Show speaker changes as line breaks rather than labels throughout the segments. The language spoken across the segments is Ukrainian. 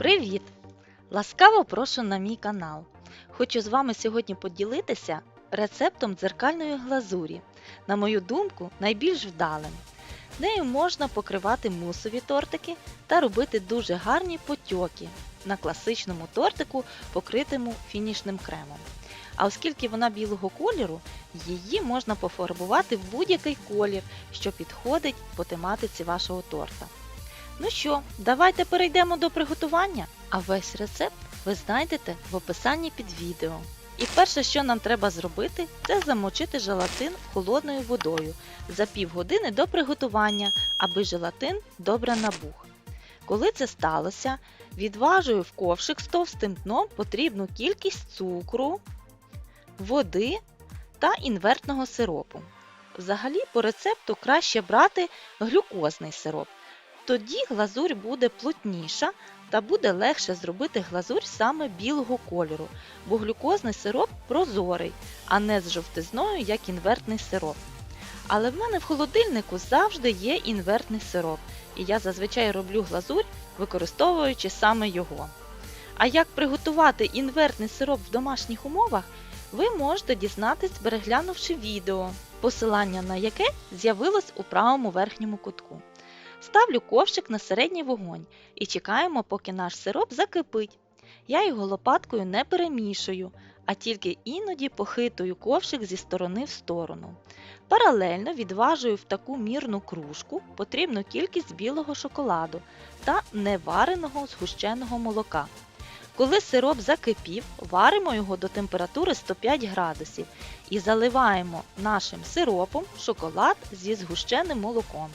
Привіт! Ласкаво прошу на мій канал. Хочу з вами сьогодні поділитися рецептом дзеркальної глазурі, на мою думку, найбільш вдалим. Нею можна покривати мусові тортики та робити дуже гарні потьоки на класичному тортику, покритому фінішним кремом. А оскільки вона білого кольору, її можна пофарбувати в будь-який колір, що підходить по тематиці вашого торта. Ну що, давайте перейдемо до приготування, а весь рецепт ви знайдете в описанні під відео. І перше, що нам треба зробити, це замочити желатин холодною водою за півгодини до приготування, аби желатин добре набух. Коли це сталося, відважую в ковшик з товстим дном потрібну кількість цукру, води та інвертного сиропу. Взагалі, по рецепту краще брати глюкозний сироп. Тоді глазурь буде плотніша та буде легше зробити глазурь саме білого кольору, бо глюкозний сироп прозорий, а не з жовтизною, як інвертний сироп. Але в мене в холодильнику завжди є інвертний сироп, і я зазвичай роблю глазурь, використовуючи саме його. А як приготувати інвертний сироп в домашніх умовах, ви можете дізнатись, переглянувши відео, посилання на яке з'явилось у правому верхньому кутку. Ставлю ковшик на середній вогонь і чекаємо, поки наш сироп закипить. Я його лопаткою не перемішую, а тільки іноді похитую ковшик зі сторони в сторону. Паралельно відважую в таку мірну кружку потрібну кількість білого шоколаду та невареного згущеного молока. Коли сироп закипів, варимо його до температури 105 градусів і заливаємо нашим сиропом шоколад зі згущеним молоком.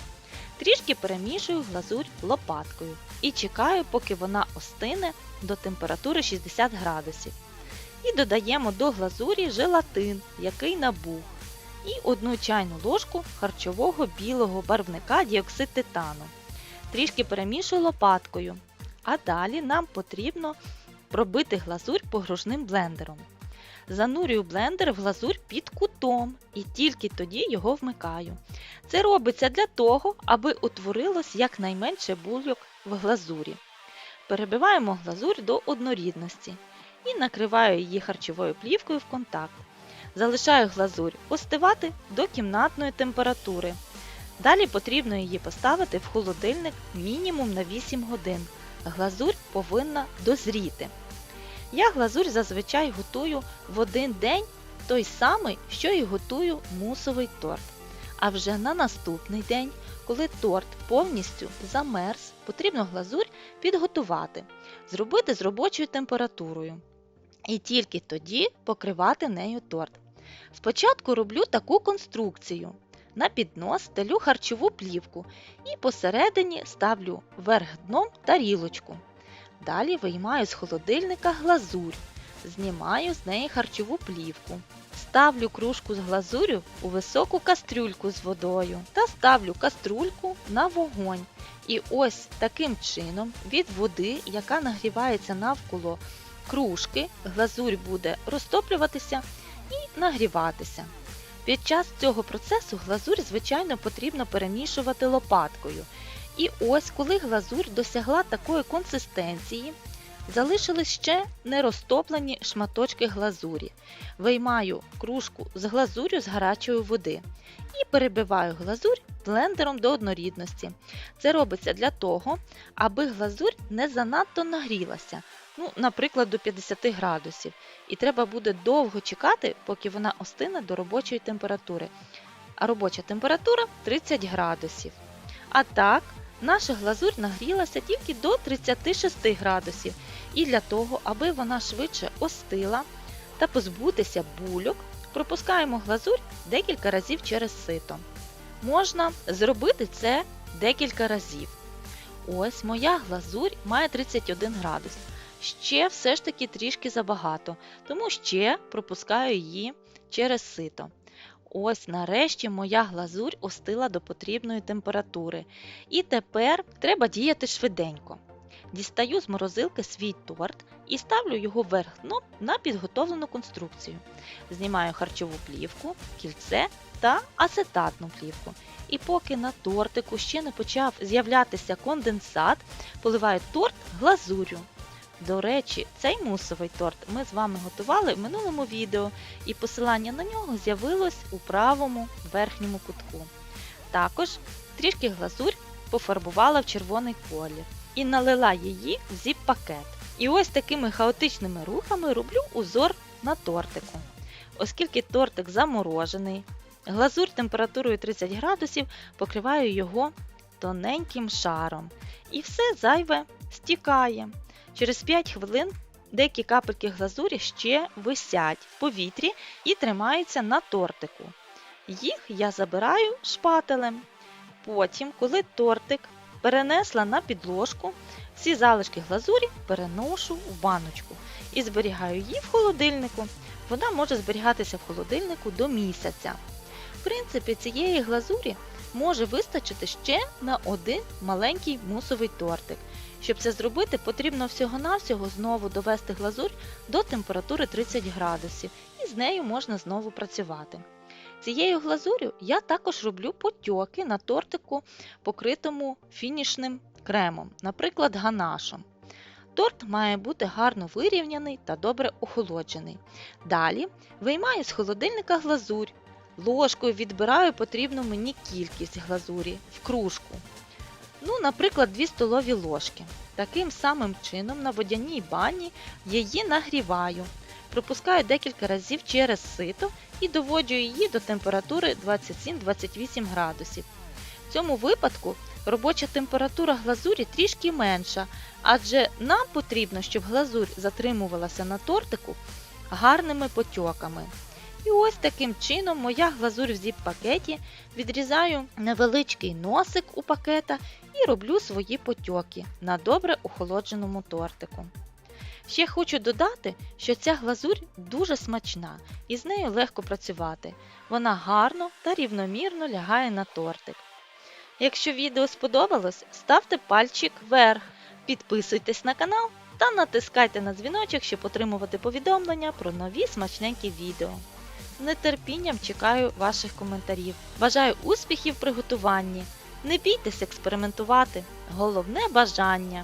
Трішки перемішую глазурь лопаткою і чекаю, поки вона остине до температури 60 градусів. І додаємо до глазурі желатин, який набух, і одну чайну ложку харчового білого барвника діоксид титану. Трішки перемішую лопаткою. А далі нам потрібно пробити глазурь погружним блендером. Занурюю блендер в глазурь під кутом і тільки тоді його вмикаю. Це робиться для того, аби утворилось якнайменше бульок в глазурі. Перебиваємо глазурь до однорідності і накриваю її харчовою плівкою в контакт. Залишаю глазурь остивати до кімнатної температури. Далі потрібно її поставити в холодильник мінімум на 8 годин. Глазурь повинна дозріти. Я глазурь зазвичай готую в один день той самий, що і готую мусовий торт. А вже на наступний день, коли торт повністю замерз, потрібно глазурь підготувати, зробити з робочою температурою. І тільки тоді покривати нею торт. Спочатку роблю таку конструкцію. На піднос стелю харчову плівку і посередині ставлю верх дном тарілочку. Далі виймаю з холодильника глазурь, знімаю з неї харчову плівку. Ставлю кружку з глазурю у високу кастрюльку з водою та ставлю каструльку на вогонь. І ось таким чином від води, яка нагрівається навколо кружки, глазурь буде розтоплюватися і нагріватися. Під час цього процесу глазурь, звичайно, потрібно перемішувати лопаткою. І ось, коли глазурь досягла такої консистенції, залишились ще не розтоплені шматочки глазурі. Виймаю кружку з глазурю з гарячої води і перебиваю глазурь блендером до однорідності. Це робиться для того, аби глазурь не занадто нагрілася, ну, наприклад, до 50 градусів. І треба буде довго чекати, поки вона остине до робочої температури. А робоча температура 30 градусів. А так, наша глазурь нагрілася тільки до 36 градусів. І для того, аби вона швидше остила та позбутися бульок, пропускаємо глазурь декілька разів через сито. Можна зробити це декілька разів. Ось моя глазурь має 31 градус. Ще все ж таки трішки забагато, тому ще пропускаю її через сито. Ось нарешті моя глазурь остила до потрібної температури. І тепер треба діяти швиденько. Дістаю з морозилки свій торт і ставлю його вверх дном на підготовлену конструкцію. Знімаю харчову плівку, кільце та ацетатну плівку. І поки на тортику ще не почав з'являтися конденсат, поливаю торт глазурю До речі, цей мусовий торт ми з вами готували в минулому відео, і посилання на нього з'явилось у правому верхньому кутку. Також трішки глазурь пофарбувала в червоний колір і налила її в зіп-пакет. І ось такими хаотичними рухами роблю узор на тортику. Оскільки тортик заморожений, глазурь температурою 30 градусів покриваю його тоненьким шаром. І все зайве стікає. Через 5 хвилин деякі капельки глазурі ще висять в повітрі і тримаються на тортику. Їх я забираю шпателем. Потім, коли тортик перенесла на підложку, всі залишки глазурі переношу в баночку і зберігаю її в холодильнику. Вона може зберігатися в холодильнику до місяця. В принципі, цієї глазурі може вистачити ще на один маленький мусовий тортик. Щоб це зробити, потрібно всього-навсього знову довести глазурь до температури 30 градусів, і з нею можна знову працювати. Цією глазур'ю я також роблю потьоки на тортику, покритому фінішним кремом, наприклад, ганашем. Торт має бути гарно вирівняний та добре охолоджений. Далі виймаю з холодильника глазурь, ложкою відбираю потрібну мені кількість глазурі в кружку. Ну, наприклад, 2 столові ложки. Таким самим чином на водяній бані її нагріваю, пропускаю декілька разів через сито і доводжу її до температури 27-28 градусів. В цьому випадку робоча температура глазурі трішки менша, адже нам потрібно, щоб глазурь затримувалася на тортику гарними потьоками. І ось таким чином моя глазурь в зіп-пакеті відрізаю невеличкий носик у пакета і роблю свої потьоки на добре охолодженому тортику. Ще хочу додати, що ця глазурь дуже смачна і з нею легко працювати. Вона гарно та рівномірно лягає на тортик. Якщо відео сподобалось, ставте пальчик вверх, підписуйтесь на канал та натискайте на дзвіночок, щоб отримувати повідомлення про нові смачненькі відео. Нетерпінням чекаю ваших коментарів. Бажаю успіхів при готуванні. Не бійтесь експериментувати. Головне бажання.